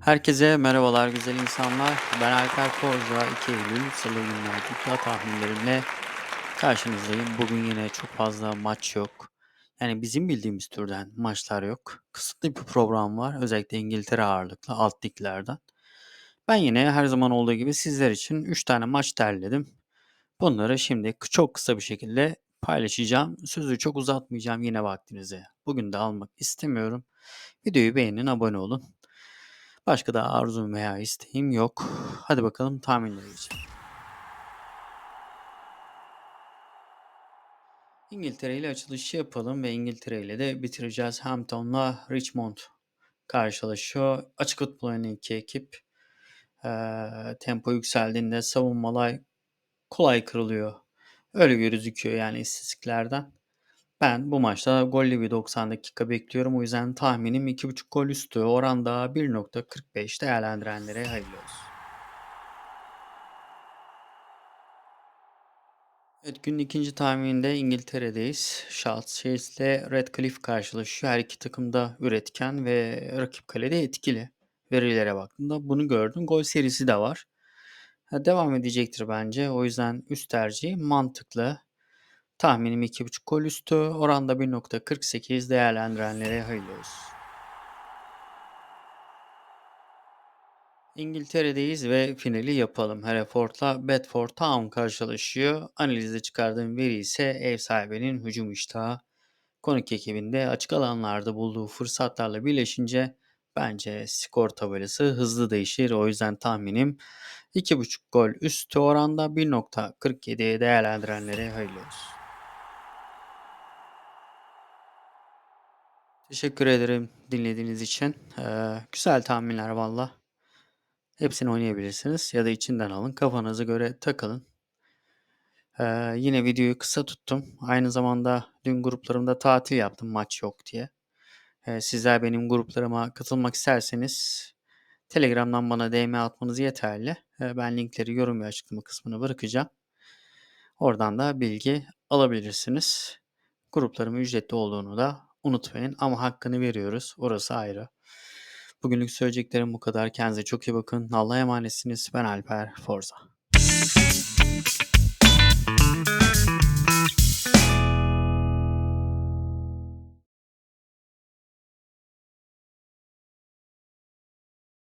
Herkese merhabalar güzel insanlar. Ben Alper Korca. 2 Eylül Salı günler Dikla tahminlerimle karşınızdayım. Bugün yine çok fazla maç yok. Yani bizim bildiğimiz türden maçlar yok. Kısıtlı bir program var. Özellikle İngiltere ağırlıklı alt liglerden. Ben yine her zaman olduğu gibi sizler için 3 tane maç derledim. Bunları şimdi çok kısa bir şekilde paylaşacağım. Sözü çok uzatmayacağım yine vaktinizi. Bugün de almak istemiyorum. Videoyu beğenin, abone olun. Başka da arzum veya isteğim yok. Hadi bakalım tahminlere. İngiltere ile açılışı yapalım ve İngiltere ile de bitireceğiz. Hampton'la Richmond karşılaşıyor. Açık futbol oynayan ekip. Ee, tempo yükseldiğinde savunmalar kolay kırılıyor. Öyle gözüküyor yani istatistiklerden. Ben bu maçta gollü bir 90 dakika bekliyorum. O yüzden tahminim 2.5 gol üstü. Oranda 1.45 değerlendirenlere hayırlı olsun. Evet günün ikinci tahmininde İngiltere'deyiz. Southgate ile Redcliffe karşılaşıyor. Her iki takım da üretken ve rakip kalede etkili. Verilere baktığımda bunu gördüm. Gol serisi de var. Devam edecektir bence. O yüzden üst tercih mantıklı. Tahminim 2.5 gol üstü. Oranda 1.48 değerlendirenlere hayırlı olsun. İngiltere'deyiz ve finali yapalım. Hereford'la Bedford Town karşılaşıyor. Analizde çıkardığım veri ise ev sahibinin hücum iştahı. Konuk ekibinde açık alanlarda bulduğu fırsatlarla birleşince bence skor tabelası hızlı değişir. O yüzden tahminim 2.5 gol üstü oranda 1.47'ye değerlendirenlere hayırlı olsun. Teşekkür ederim dinlediğiniz için. Ee, güzel tahminler valla. Hepsini oynayabilirsiniz ya da içinden alın. Kafanıza göre takılın. Ee, yine videoyu kısa tuttum. Aynı zamanda dün gruplarımda tatil yaptım maç yok diye. Ee, sizler benim gruplarıma katılmak isterseniz Telegram'dan bana DM atmanız yeterli. Ee, ben linkleri yorum ve açıklama kısmına bırakacağım. Oradan da bilgi alabilirsiniz. Gruplarım ücretli olduğunu da unutmayın ama hakkını veriyoruz. Orası ayrı. Bugünlük söyleyeceklerim bu kadar. Kendinize çok iyi bakın. Allah'a emanetsiniz. Ben Alper Forza.